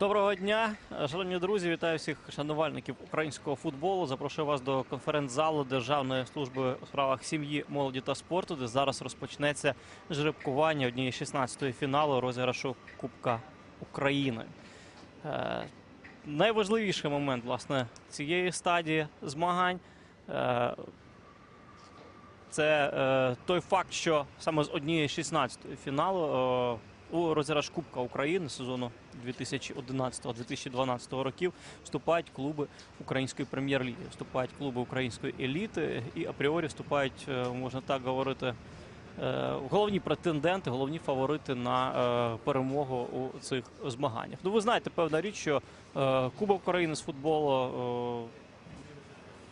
Доброго дня, шановні друзі. Вітаю всіх шанувальників українського футболу. Запрошую вас до конференц-залу Державної служби у справах сім'ї, молоді та спорту, де зараз розпочнеться жеребкування однієї 16-ї фіналу розіграшу Кубка України. Е, найважливіший момент власне цієї стадії змагань. е, це е, той факт, що саме з однієї 16-ї фіналу е, у розіграш Кубка України сезону 2011-2012 років вступають клуби української прем'єр-ліги, вступають клуби української еліти і апріорі вступають, е, можна так говорити, е, головні претенденти, головні фаворити на е, перемогу у цих змаганнях. Ну, ви знаєте, певна річ, що Кубок України з футболу.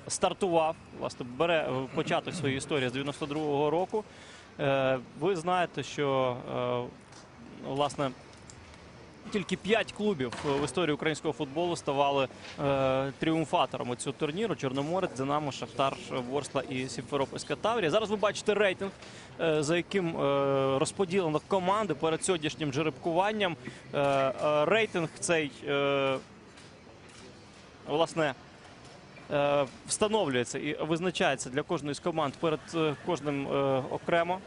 Стартував, власне, бере початок своєї історії з 92-го року. Ви знаєте, що власне тільки п'ять клубів в історії українського футболу ставали е, тріумфаторами цього турніру: Чорноморець, Динамо, Шахтар, Ворскла і Сімферопольська Таврія. Зараз ви бачите рейтинг, е, за яким е, розподілено команди перед сьогоднішнім жеребкуванням. Е, е, рейтинг цей е, власне. е, Встановлюється і визначається для кожної з команд перед е, кожним е, окремо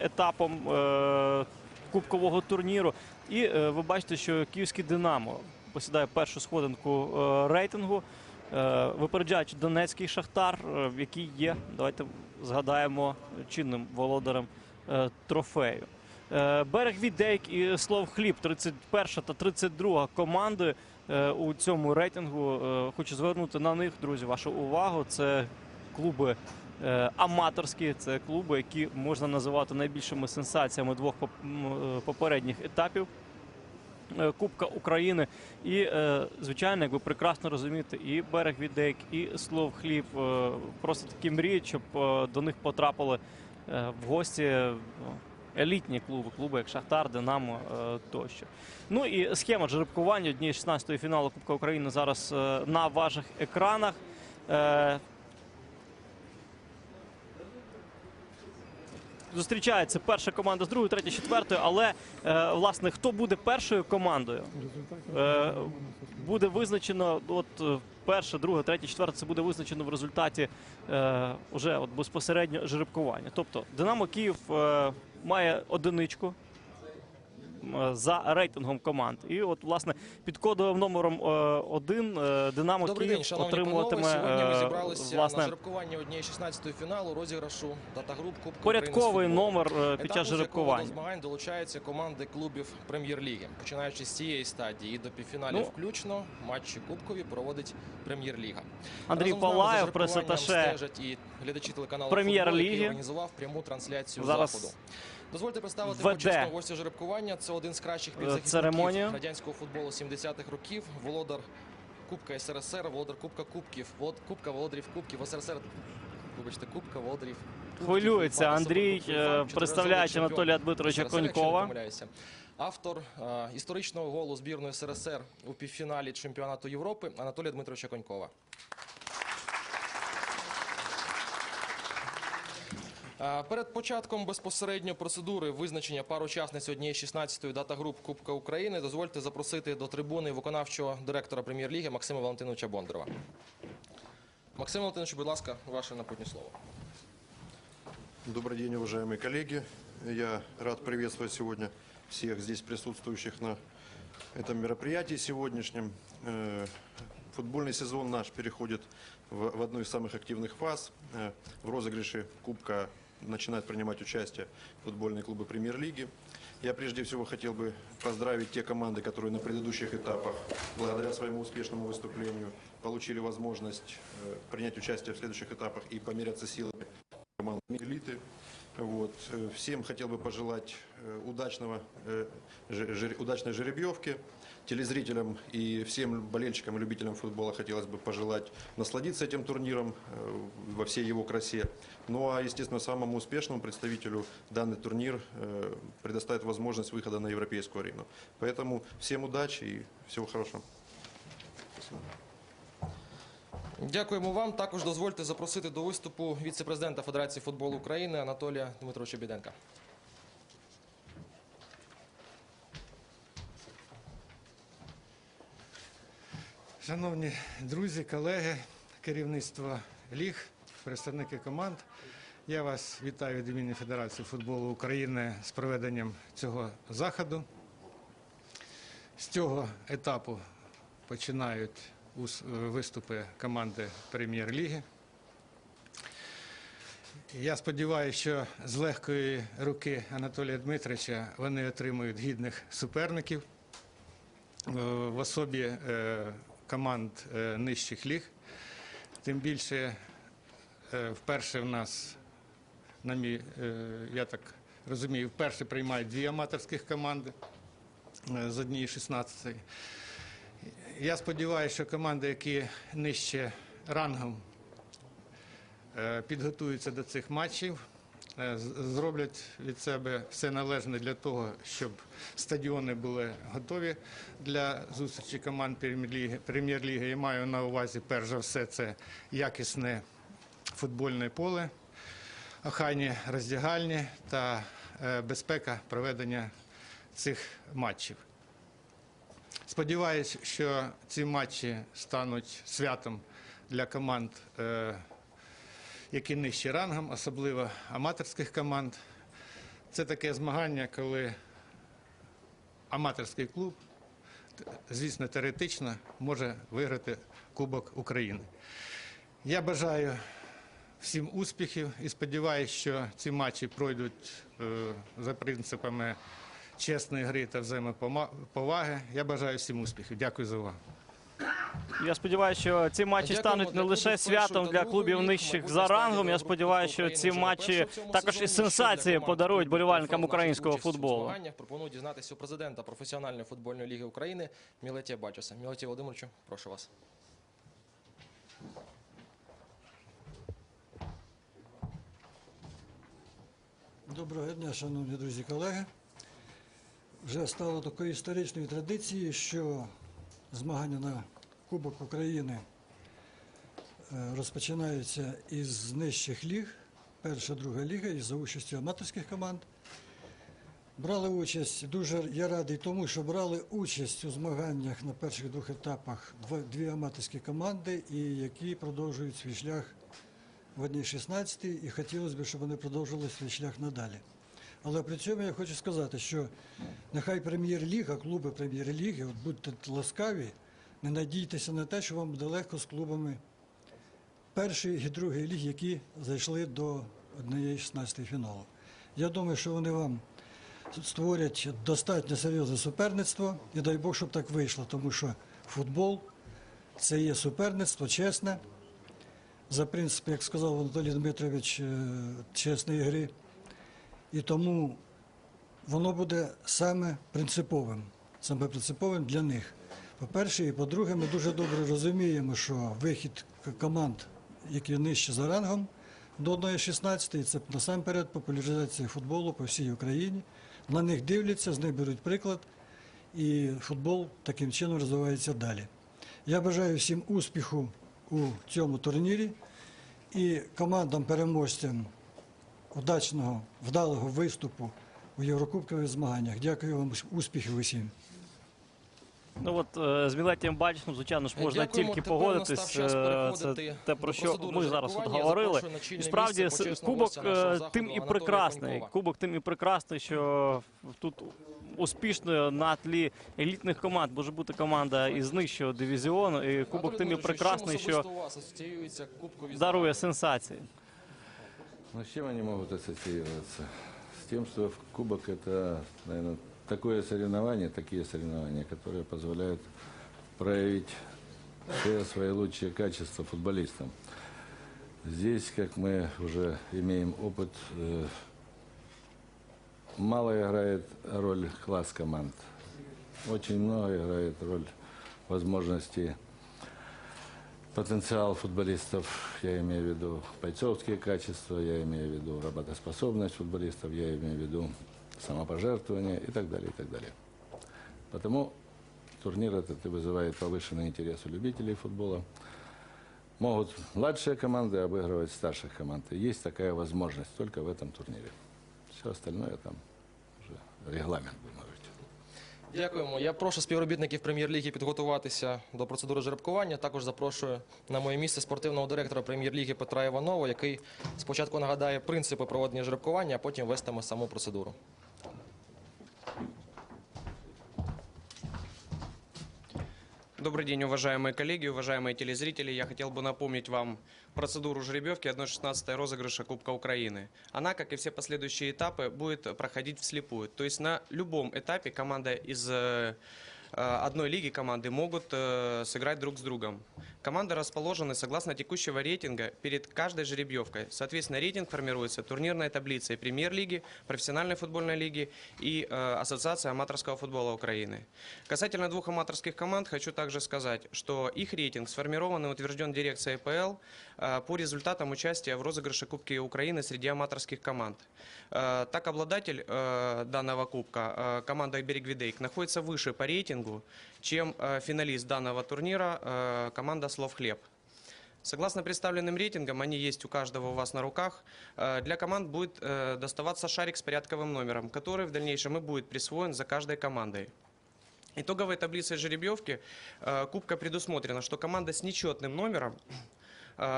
етапом кубкового турніру. І е, ви бачите, що київський Динамо посідає першу сходинку е, рейтингу, е, випереджаючи Донецький Шахтар, який є, давайте згадаємо, чинним володарем трофею. Берег Відейк і Слов Хліб, 31 та 32 команди у цьому рейтингу. Хочу звернути на них, друзі, вашу увагу. Це клуби аматорські, це клуби, які можна називати найбільшими сенсаціями двох е, попередніх етапів. е, Кубка України. І, е, звичайно, як ви прекрасно розумієте, і берег Відейк, і Слов Хліб е, просто такі мріють, щоб е, до них потрапили е, в гості е, елітні клуби, клуби як Шахтар, Динамо е, тощо. Ну і схема жеребкування однієї 16-ї фіналу Кубка України зараз е, на ваших екранах. Зустрічається перша команда з другою, третя, четвертою. Але е, власне хто буде першою командою? Е, буде визначено от перша, перше, друге, третє, четверте. Це буде визначено в результаті е, уже от безпосередньо жеребкування. Тобто Динамо Київ е, має одиничку е, за рейтингом команд. І от власне під кодовим номером 1 Динамо Добрий Київ день, отримуватиме панове. Сьогодні ми е, зібралися власне на жеребкування однієї 16-ї фіналу розіграшу датагруп Кубку порядковий України номер е, під час жеребкування. До змагань долучаються команди клубів прем'єр-ліги. Починаючи з цієї стадії до півфіналів Ну. включно матчі кубкові проводить прем'єр-ліга. Андрій Разом Палаєв, прес-аташе стежать і глядачі телеканалу Прем'єр-ліги. Організував пряму трансляцію Зараз заходу. Дозвольте представити почесного гостя жеребкування. Це один з кращих е, підзахисників радянського футболу 70-х років. Володар Кубка СРСР, володар Кубка Кубків, волод- Кубка володарів Кубків СРСР. Вибачте, Кубка володарів. Хвилюється Андрій, е, представляючи Анатолія Дмитровича Конькова. Автор е, історичного голу збірної СРСР у півфіналі чемпіонату Європи Анатолія Дмитровича Конькова. Перед початком безпосередньо процедури визначення пар учасниць однієї 16-ї дата груп Кубка України дозвольте запросити до трибуни виконавчого директора прем'єр-ліги Максима Валентиновича Бондарова. Максим Валентинович, будь ласка, ваше напутнє слово. Добрый день, уважаемые коллеги. Я рад приветствовать сегодня всех здесь присутствующих на этом мероприятии сегодняшнем. Э, Футбольный сезон наш переходит в, в одну из самых активных фаз. Э, В розыгрыше Кубка начинают принимать участие футбольные клубы премьер-лиги. Я прежде всего хотел бы поздравить те команды, которые на предыдущих этапах, благодаря своему успешному выступлению, получили возможность э, принять участие в следующих этапах и померяться силами командами элиты. Вот. Э, Всем хотел бы пожелать э, удачного, удачной жеребьевки Телезрителям и всем болельщикам и любителям футбола хотелось бы пожелать насладиться этим турниром э, во всей его красе. Ну а, естественно, самому успешному представителю данный турнир э, предоставит возможность выхода на европейскую арену. Поэтому всем удачи и всего хорошего. Спасибо. Дякуємо вам. Також дозвольте запросити до виступу віце-президента Федерації футболу України Анатолія Дмитровича Біденка. Шановні друзі, колеги, керівництво ліг, представники команд. Я вас вітаю від імені Федерації футболу України з проведенням цього заходу. З цього етапу починають виступи команди прем'єр-ліги. Я сподіваюся, що з легкої руки Анатолія Дмитровича вони отримують гідних суперників е, в особі е, команд е, нижчих ліг. Тим більше е, вперше в нас, е, я так розумію, вперше приймають дві аматорських команди з однієї 16. Я сподіваюся, що команди, які нижче рангом, підготуються до цих матчів, зроблять від себе все належне для того, щоб стадіони були готові для зустрічі команд прем'єр-ліги. Прем'єр-ліги. Я маю на увазі, перш за все, це якісне футбольне поле, охайні роздягальні та е, безпека проведення цих матчів. Сподіваюсь, що ці матчі стануть святом для команд, е, які нижчі рангом, особливо аматорських команд. Це таке змагання, коли аматорський клуб, звісно, теоретично може виграти Кубок України. Я бажаю всім успіхів і сподіваюся, що ці матчі пройдуть е, за принципами чесної гри та взаємоповаги. Я бажаю всім успіхів. Дякую за увагу. Я сподіваюся, що ці матчі стануть не лише святом для клубів нижчих за рангом. Я сподіваюся, що ці матчі також і сенсації подарують болівальникам українського футболу. Пропоную дізнатися у президента професіональної футбольної ліги України Мілетія Бачуса. Мілетія Володимировичу, прошу вас. Доброго дня, шановні друзі колеги. Вже стало такою історичною традицією, що змагання на Кубок України е, розпочинаються із нижчих ліг, перша, друга ліга, із за участю аматорських команд. Брали участь, дуже я радий тому, що брали участь у змаганнях на перших двох етапах дві аматорські команди, і які продовжують свій шлях в одній 16 і хотілося б, щоб вони продовжили свій шлях надалі. Але при цьому я хочу сказати, що нехай прем'єр-ліга, клуби прем'єр-ліги, от будьте ласкаві, не надійтеся на те, що вам буде легко з клубами першої і другої ліги, які зайшли до однієї 16 фіналу. Я думаю, що вони вам створять достатньо серйозне суперництво, і дай Бог, щоб так вийшло, тому що футбол це є суперництво чесне за принцип, як сказав Анатолій Дмитрович, е, чесної гри. І тому воно буде саме принциповим, саме принциповим для них. По-перше, і по-друге, ми дуже добре розуміємо, що вихід команд, які нижче за рангом до 1.16, це насамперед популяризація футболу по всій Україні. На них дивляться, з них беруть приклад, і футбол таким чином розвивається далі. Я бажаю всім успіху у цьому турнірі і командам-переможцям удачного, вдалого виступу у Єврокубкових змаганнях. Дякую вам, успіхів усім. Ну от е, з Мілетієм Бачусом, звичайно ж, можна Дякуємо. тільки Тепер погодитись. е, Це те, про що ми зараз от говорили. І справді кубок е, тим і прекрасний. Кубок тим і прекрасний, що тут успішно на тлі елітних команд може бути команда із нижчого дивізіону. І кубок тим і прекрасний, що дарує сенсації. Ну, с чем они могут ассоциироваться? С тем, что Кубок – это, наверное, такое соревнование, такие соревнования, которые позволяют проявить все свои лучшие качества футболистам. Здесь, как мы уже имеем опыт, э, мало играет роль класс команд. Очень много играет роль возможности потенциал футболистов, я имею в виду бойцовские качества, я имею в виду работоспособность футболистов, я имею в виду самопожертвование и так далее, и так далее. Потому турнир этот вызывает повышенный интерес у любителей футбола. Могут младшие команды обыгрывать старших команд. И есть такая возможность только в этом турнире. Все остальное там уже регламент, говорить. Дякуємо. Я прошу співробітників прем'єр-ліги підготуватися до процедури жеребкування. Також запрошую на моє місце спортивного директора прем'єр-ліги Петра Іванова, який спочатку нагадає принципи проведення жеребкування, а потім вестиме саму процедуру. Добрый день, уважаемые коллеги, уважаемые телезрители. Я хотел бы напомнить вам процедуру жеребьевки 1-16 розыгрыша Кубка Украины. Она, как и все последующие этапы, будет проходить вслепую. То есть на любом этапе команда из э, одной лиги команды могут э, сыграть друг с другом. Команды расположены согласно текущего рейтинга перед каждой жеребьевкой. Соответственно, рейтинг формируется турнирной таблицей премьер-лиги, профессиональной футбольной лиги и э, Ассоциации аматорского футбола Украины. Касательно двух аматорских команд, хочу также сказать, что их рейтинг сформирован и утвержден дирекцией ПЛ э, по результатам участия в розыгрыше Кубки Украины среди аматорских команд. Э, Так, обладатель э, данного кубка, э, команда Берегвидейк, находится выше по рейтингу, чем э, финалист данного турнира, э, команда Слов Хлеб. Согласно представленным рейтингам, они есть у каждого у вас на руках. Э, Для команд будет доставаться шарик с порядковым номером, который в дальнейшем и будет присвоен за каждой командой. Итоговой таблицей жеребьевки Кубка предусмотрено, что команда с нечетным номером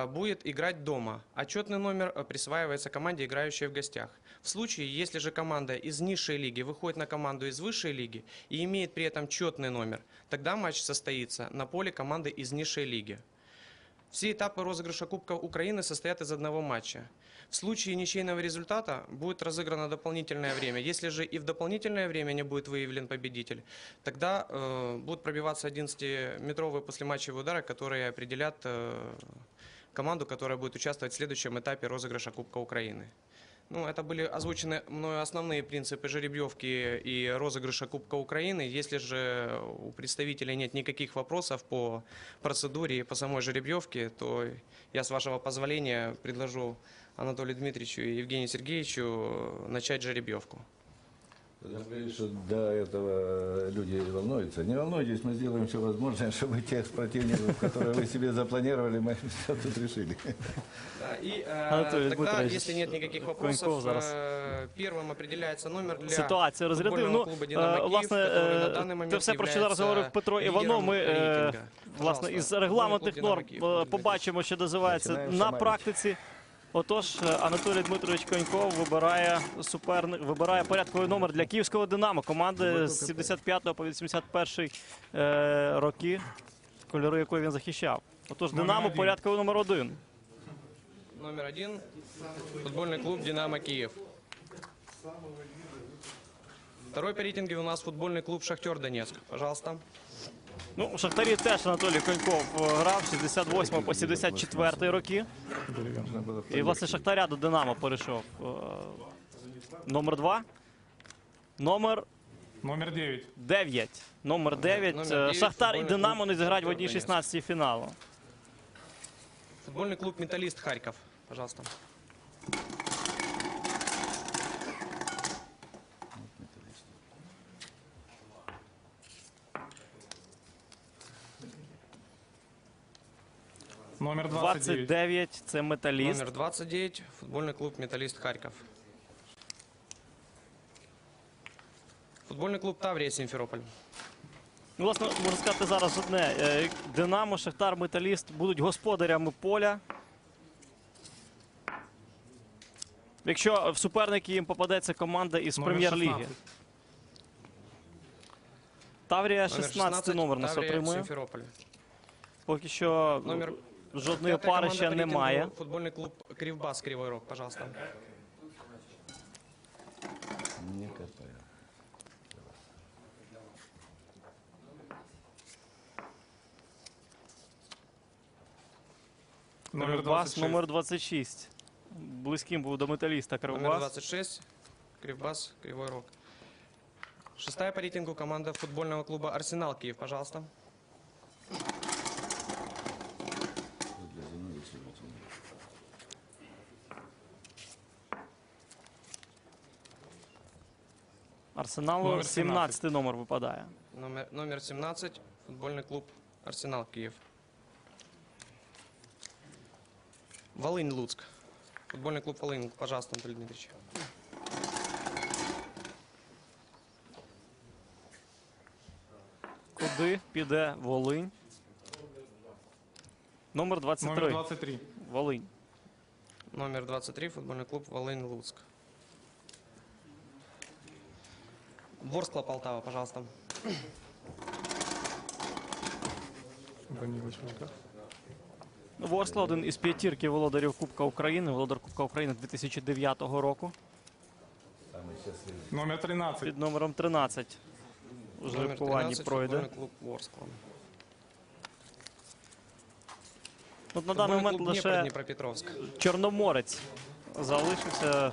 будет играть дома, а четный номер э, присваивается команде, играющей в гостях. В случае, если же команда из низшей лиги выходит на команду из высшей лиги и имеет при этом четный номер, тогда матч состоится на поле команды из низшей лиги. Все этапы розыгрыша Кубка Украины состоят из одного матча. В случае ничейного результата будет разыграно дополнительное время. Если же и в дополнительное время не будет выявлен победитель, тогда э, будут пробиваться 11-метровые послематчевые удары, которые определят э, команду, которая будет участвовать в следующем этапе розыгрыша Кубка Украины. Ну, это были озвучены мною основные принципы жеребьевки и розыгрыша Кубка Украины. Если же у представителей нет никаких вопросов по процедуре и по самой жеребьевке, то я, с вашего позволения, предложу Анатолию Дмитриевичу и Евгению Сергеевичу начать жеребьевку. Я говорю, что до этого э, люди волнуются. Не волнуйтесь, мы сделаем все возможное, чтобы тех противников, которые вы себе запланировали, мы все тут решили. Да, И э, Анатолий тогда, Дмитрович если нет никаких Коньков вопросов, зараз. э, первым определяется номер для Ситуація розрядив. футбольного Ну, клубу е, «Динамо Київ», власне, который на е, даний момент те все, про що зараз являється говорив Петро лідером Іванов, ми е, рейтинга. власне Пожалуйста, із регламентних футбольний норм клуб «Динамо е, Київ». побачимо, що називається Починаємо на шаманити. практиці. Отож, е, Анатолій Дмитрович Коньков вибирає суперник, вибирає порядковий номер для київського Динамо, команди з 75 по 81 е, роки, кольори якої він захищав. Отож, Динамо порядковий номер один. Номер один. Футбольный клуб «Динамо Киев». Второй по рейтингу у нас футбольный клуб «Шахтер Донецк». Пожалуйста. Ну, у Шахтарі теж Анатолій Коньков е, грав 68 по 74 роки. І, власне, Шахтаря до Динамо перейшов. Е, Номер два. Номер Номер 9. 9. Номер 9. Номер Е, Шахтар і Динамо не зіграють в одній Донецьк». 16 фіналу. Футбольный клуб «Металлист» Харьков. Пожалуйста. Номер 29. 29 це металіст. Номер 29. Футбольный клуб «Металлист» Харьков. Футбольный клуб «Таврия» Симферополь. Ну, власне, можна сказати зараз одне. Е, Динамо, Шахтар, Металіст будуть господарями поля. Якщо в суперники їм попадеться команда із прем'єр-ліги. Таврія 16 номер нас отримує. Симферополь. Поки що Номер жодної Пятая пари ще немає. Футбольный клуб Кривбас Кривой Рог, пожалуйста. Не. Номер Кривбас 26. номер 26. Близьким був до металіста Номер Кривбас. 26. Кривбас Кривой Рог. Шестая по рейтингу команда футбольного клуба Арсенал Киев, пожалуйста. Арсеналу Номер 17 номер випадає. Номер, номер 17. Футбольный клуб Арсенал Киев. Волынь Луцк. Футбольный клуб Волынь, пожалуйста, Анатолий Дмитриевич. Сюди піде Волинь. Номер 23. Номер 23. Волинь. Номер 23, футбольный клуб Волынь-Луцк. Ворскла Полтава, пожалуйста. Ворскла один із п'ятірки володарів Кубка України, володар Кубка України 2009 року Номер 13. під номером 13. У жеребкуванні пройде. клуб Ворскла. От на даний момент лише Чорноморець залишився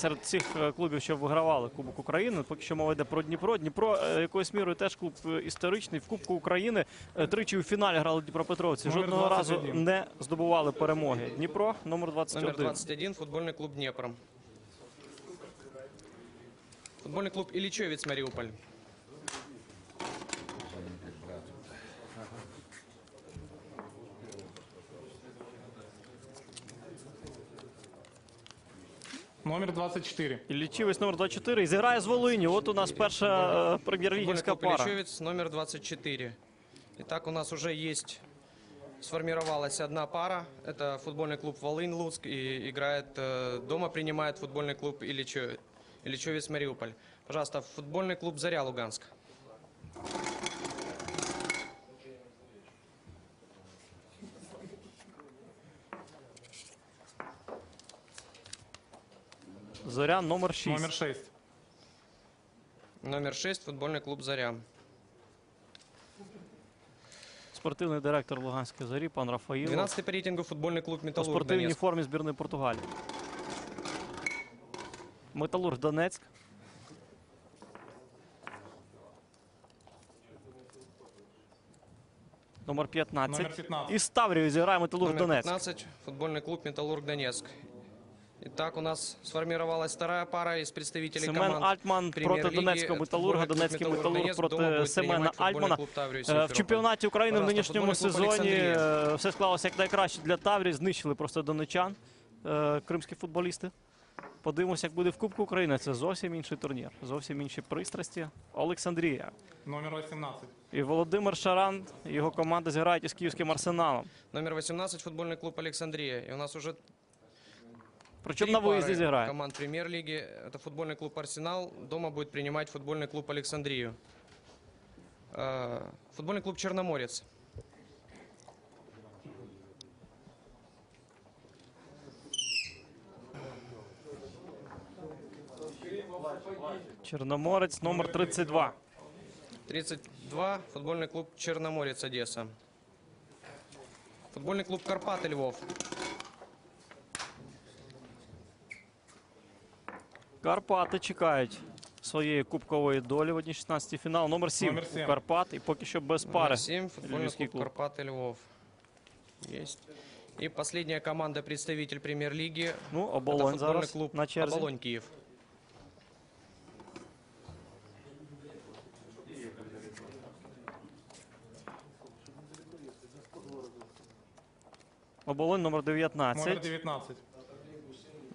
серед всіх е, клубів, що вигравали Кубок України. Поки що мова йде про Дніпро. Дніпро е, якоюсь мірою теж клуб е, історичний. В Кубку України тричі у фіналі грали Дніпропетровці. Жодного разу не здобували перемоги. Дніпро номер Номер 21. 21, футбольный клуб Дніпро. Футбольний клуб Ильичевец, Мариуполь. Номер 24. І лічівець номер 24 і зіграє з Волині. От у нас перша е, Футбольный прем'єр-лігівська клуб пара. Ильичевец, номер 24. Итак, у нас уже есть, сформировалась одна пара. Это футбольный клуб Волынь-Луцк и играет, э, дома принимает футбольный клуб Ильичевец, Ильичевец Мариуполь. Пожалуйста, футбольный клуб Заря Луганск. Зоря номер 6. Номер 6. Номер 6, футбольный клуб Заря. Спортивний директор Луганської зорі, пан Рафаїлов. 12 по рейтингу футбольный клуб У Металлург спортивній Донецк. формі збірної Португалії. Металург Донецьк. Номер 15. Номер 15. І Ставрію зіграє Металург Номер Донецьк. 15, футбольный клуб Металлург Донецк. Итак, у нас сформировалась вторая пара из представителей Семен команд Альтман проти Донецького Металурга. Донецький «Металург Металург проти Семена Альтмана. Е, В чемпіонаті України в нинішньому сезоні е, все склалося як найкраще для Таврії. Знищили просто донечан е, кримські футболісти. Подивимося, як буде в Кубку України. Це зовсім інший турнір, зовсім інші пристрасті. Олександрія. Номер 18. І Володимир Шаран, його команда зіграють із київським арсеналом. Номер 18, футбольный клуб Александрия. И у нас уже Причому три на виїзді пары зіграє. команд премьер-лиги. Это футбольный клуб Арсенал. Дома будет принимать футбольный клуб Александрию. Э, Футбольный клуб Черноморец. Чорноморець номер 32. 32. Футбольный клуб Черноморец Одесса. Футбольный клуб Карпаты Львов. Карпати чекають своєї кубкової долі в 1-16 фінал. Номер 7. Номер сім. Карпат. І поки що без пари. Номер 7. Футбольный Львівський клуб клуб. Карпаты Львов. Есть. И последняя команда, представитель премьер-лиги. Ну, Это оболонь футбольный зараз клуб на черзі. Оболонь Киев. Оболонь номер 19. Номер 19.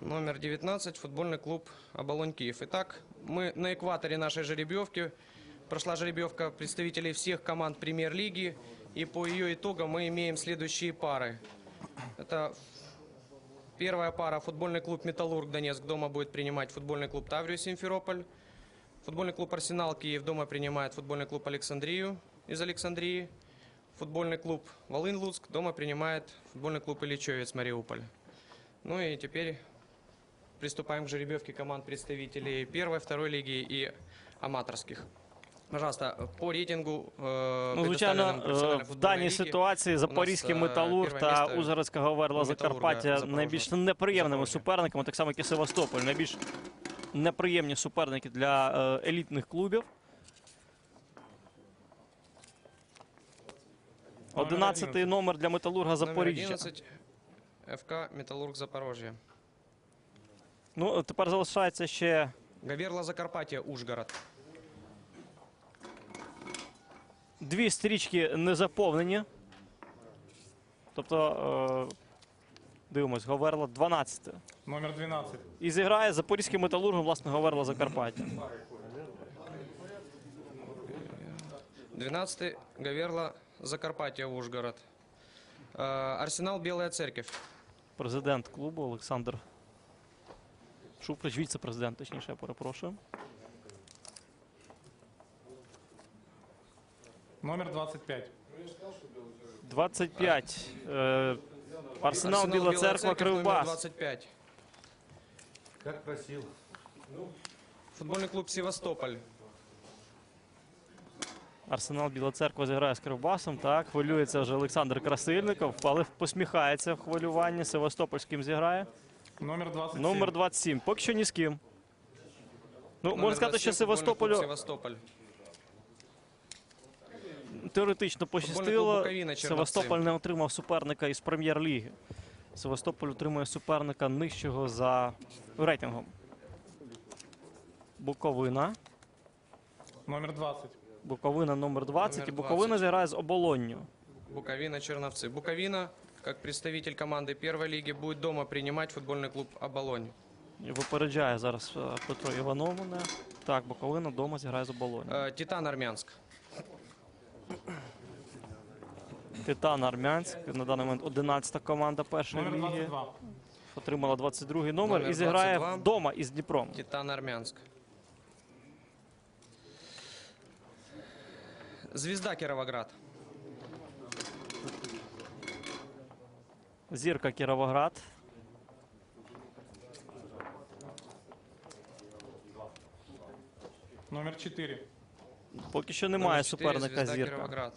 Номер 19, футбольный клуб Оболонь Киев. Итак, мы на экваторе нашей жеребьевки. Прошла жеребьевка представителей всех команд премьер-лиги. И по ее итогам мы имеем следующие пары. Это первая пара. Футбольный клуб Металлург Донецк дома будет принимать футбольный клуб Таврию Симферополь. Футбольный клуб Арсенал Киев дома принимает футбольный клуб Александрию из Александрии. Футбольный клуб Волынь Луцк дома принимает футбольный клуб Ильичевец Мариуполь. Ну и теперь приступаем к жеребьевке команд представителей первой, второй лиги и аматорских. Пожалуйста, по рейтингу э, Ну, звичайно, професіональної в даній ситуації Запорізький е, металург та місце Узгородська Говерла Закарпаття найбільш неприємними Запорожжя. суперниками, так само як і Севастополь. Найбільш неприємні суперники для е, елітних клубів. Номер 11 11. номер для металурга Запоріжжя. 11, ФК Металлург Запорожье. Ну, тепер залишається ще Гаверла Закарпаття, Ужгород. дві стрічки не заповнені. Тобто, е, дивимось, Говерла 12. Номер 12. І зіграє Запорізьким металургом, власне, Говерла Закарпаття. 12 Гаверла, Закарпаття, Ужгород. Э, Арсенал, Белая Церковь. Президент клубу Олександр Шуфрич, віце-президент, точніше, я перепрошую. Номер 25. 25. Е, Арсенал, Біла Церква, Кривбас. 25. Как просил. Футбольный клуб Севастополь. Арсенал Біла Церква зіграє з Кривбасом. Так, хвилюється вже Олександр Красильников, але посміхається в хвилюванні. Севастопольським зіграє. Номер 27. Номер 27. Поки що ні з ким. Ну, Номер можна сказати, що 27, футбольный клуб Севастополю Севастополь. теоретично пощастило. Буковина, Чернівці. Севастополь не отримав суперника із прем'єр-ліги. Севастополь отримує суперника нижчого за рейтингом. Буковина. Номер 20. Буковина номер 20. Номер і Буковина 20. зіграє з оболонню. Буковина, Черновцы. Буковина, как представитель команды первой лиги, будет дома принимать футбольный клуб «Оболонь». І Випереджає зараз е, Петро Иванов мене. Так, Буковина вдома зіграє з оболоню. Э, Титан Армянск. Титан Армянськ. На даний момент 11 команда першої Номер ліги. 22. Отримала 22 номер, Номер і зіграє 22. вдома із Дніпром. Титан Армянск. Звезда Кировоград. Зірка Кіровоград. Номер 4. Поки що немає Номер четыре, суперника Звезда зірка. Кировоград.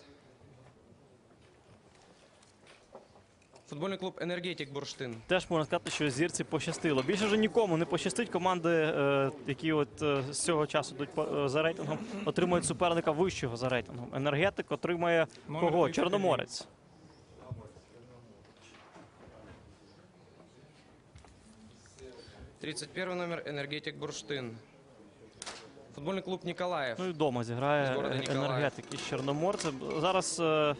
Футбольный клуб «Энергетик» Бурштин. Теж можна сказати, що зірці пощастило. Більше вже нікому не пощастить. Команди, е, які от е, з цього часу йдуть по- е, за рейтингом, отримують суперника вищого за рейтингом. Енергетик отримає Номер кого? 31. Чорноморець. Тридцать первый номер «Энергетик» Бурштин. Футбольный клуб «Николаев». Ну і вдома зіграє З города е, Ніколаїв. енергетик із Чорноморцем. Зараз е,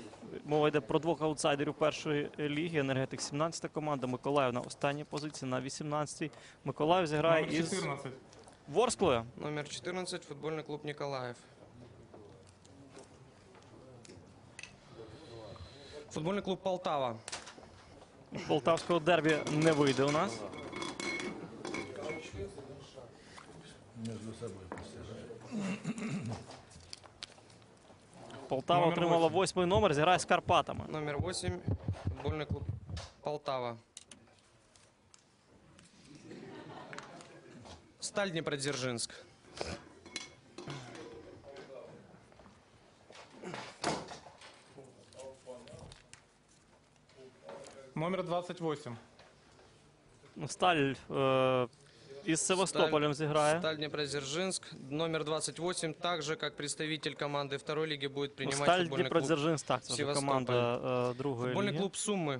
мова йде про двох аутсайдерів першої ліги. Енергетик 17 команда, Миколаїв на останній позиції на 18-й. Миколаїв зіграє Номер із 14. Е, Ворсклою. Номер 14 футбольный клуб Николаев. Футбольный клуб Полтава. Полтавського дербі не вийде у нас. Между собой. Полтава Номер отримала восьмий номер, зіграє з Карпатами. Номер 8 футбольный клуб Полтава. Сталь Днепродзержинск. Номер 28. Сталь е, із Севастополем зіграє. Сталь Днепродзержинск. Номер 28, также как представитель команды второй лиги, будет Ну, принимать Сталь футбольный клуб. Дніпродзержинськ, так, це вже Севастополь. команда е, другої Футбольный ліги. клуб Суммы.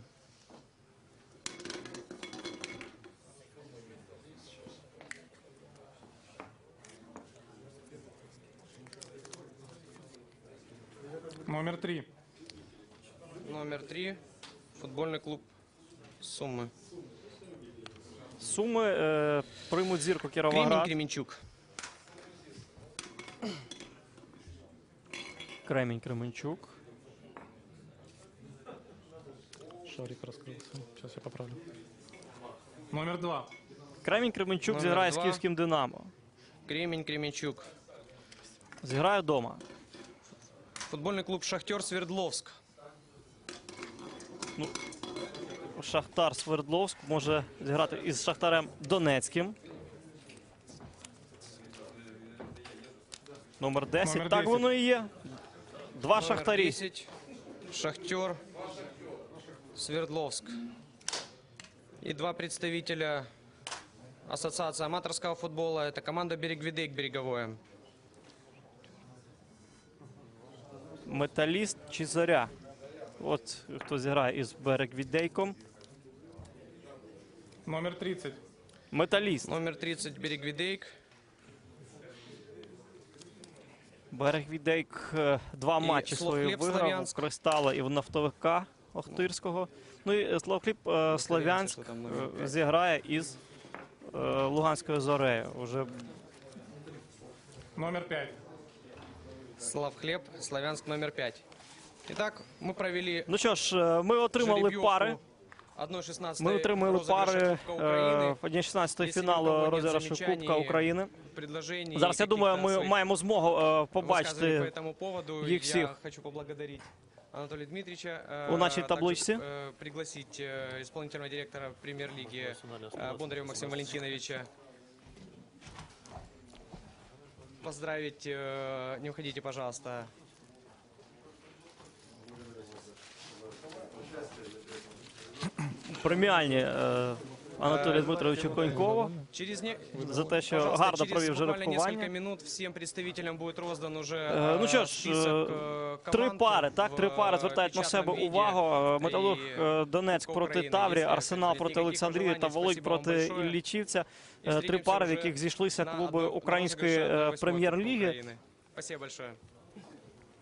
Номер 3. Номер 3, футбольный клуб Суммы. Суми е, приймуть зірку Кіровоград. Кременчук. Кремінь Кременчук. Шарик раскрылся. Сейчас я поправлю. Номер 2. Кремінь Кременчук Номер зіграє з два. Київським Динамо. Кремень Кременчук. Зіграє вдома. Футбольный клуб Шахтер Свердловск. Шахтар Свердловськ може зіграти із Шахтарем Донецьким. Номер 10. Номер так 10. воно і є. Два Номер шахтарі. 10, Шахтер Свердловск. И два представителя Ассоциации аматорского футбола. Это команда Берегвидейк Береговое. Металіст чи зоря. От хто зіграє із Берегвідейком. Номер 30. Металіст. Номер 30 Берегвидейк. Берегвідейк е, два І матчі свої виграв у Кристала і в нафтовика Охтирського. Ну і е, е, Слов'янськ е, зіграє із е, Луганською зорею. Уже Номер 5. Славхлеб, Славянск номер 5. Итак, мы провели Ну що ж, е, ми отримали жеребьевку пари. 1-16 Ми отримали розыгрыша пари Кубка України. е, 1-16 Якщо фіналу нікого нет розіграшу замечань, Кубка України. Предложений, Зараз я думаю, каких-то ми своих маємо змогу е, высказываний по побачити этому поводу. их Я всех. хочу поблагодарить Анатолия Дмитриевича. У э, нашей также, табличке. э, пригласить э, исполнительного директора премьер-лиги э, Бондарева Максима Валентиновича. Поздравить, э, не уходите, пожалуйста, преміальні е, Анатолія Дмитровича Конькова. Через не... За те, що Пожалуйста, гарно через провів буквально жеребкування. несколько минут всем представителям будет роздан уже Е, Ну э, що ж, список, е, э, три команд пари, так, в, три пари э, звертають на себе печатном виде. увагу. Е, Металург І е, Донецьк Кубка проти України. Таврії, Якщо Арсенал яких проти Олександрії та пожелань, Волинь спасибо вам проти большое. Іллічівця. І Е, Три зустрінемося пари, в вже яких зійшлися на клуби одно- на української розіграші е, восьмої Кубка прем'єр-ліги. України. Спасибо большое.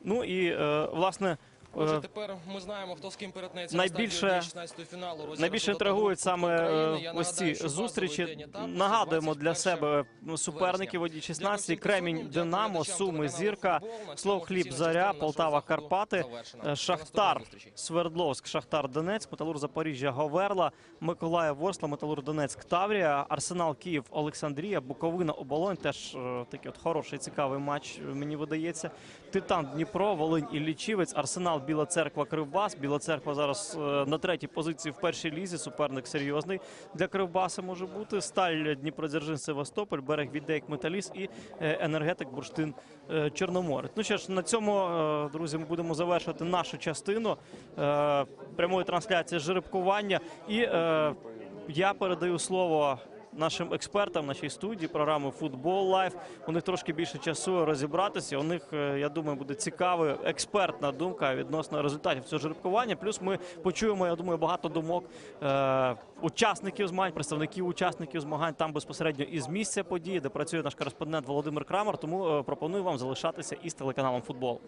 Ну і е, власне. Отже, е, тепер ми знаємо, хто з ким перетнеться найбільше- на старті 16-ї фіналу. Найбільше інтригують саме е, ось ці зустрічі. Нагадуємо для себе суперників вересня. D16, Кремінь, Динамо, Суми, Зірка, Слов Хліб, Заря, Полтава, Карпати, е, Шахтар. Свердловськ, Шахтар Донецьк, Металур Запоріжжя, Говерла, Миколаїв, Ворсла, Металур Донецьк, Таврія, Арсенал Київ, Олександрія, Буковина, Оболонь. Теж такий от хороший, цікавий матч, мені видається. Титан Дніпро, Волинь і Лічівець, Арсенал, Біла Церква, Кривбас. Біла Церква зараз е, на третій позиції в першій лізі. Суперник серйозний для Кривбаса може бути. Сталь Дніпродзержин, Севастополь, берег Відейк, Металіст і е, енергетик Бурштин е, Чорноморець. Ну що ж, на цьому, друзі, ми будемо завершувати нашу частину прямої трансляції жеребкування. І я передаю слово. Нашим експертам, нашій студії програми Футбол Лайф. У них трошки більше часу розібратися. У них, е, я думаю, буде цікава експертна думка відносно результатів цього жеребкування. Плюс ми почуємо, я думаю, багато думок е, учасників змагань, представників учасників змагань там безпосередньо із місця події, де працює наш кореспондент Володимир Крамер. Тому е, пропоную вам залишатися із телеканалом Футбол.